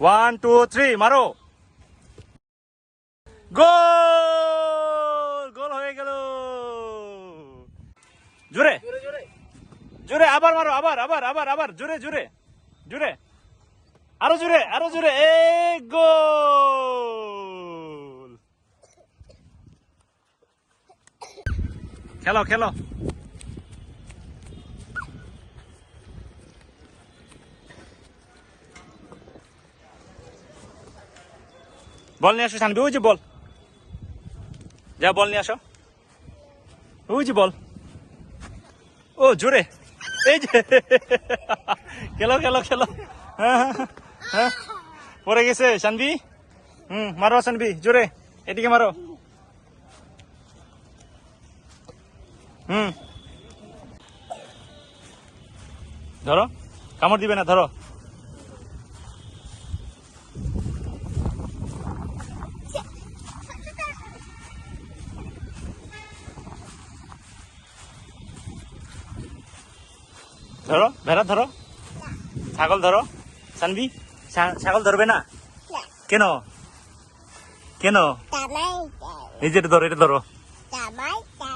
One two three মারো। গোল! গোল হয়ে গেল। জোরে জোরে আবার মারো, আবার আবার আবার আবার। জোরে জোরে জোরে আরও জোরে আরও জোরে এ, গোল! খেলো খেলো। বল নিয়ে আসো শানবি। ওই যে বল। যা বল নিয়ে আসো। ওই যে বল। ও জোরে। এই যে। খেলো খেলো খেলো। হ্যাঁ, হ্যাঁ, হ্যাঁ। পড়ে গেছে শানবি। হুম মারো শানবি। জোরে। এদিকে মারো। হুম। ধরো। কামড় দিবে না ধরো। ধরো ভেড়া ধরো। ছাগল ধরো। সানবি ছাগল ধরবে না? কেন? কেন? এই যে ধরো এটা ধরো।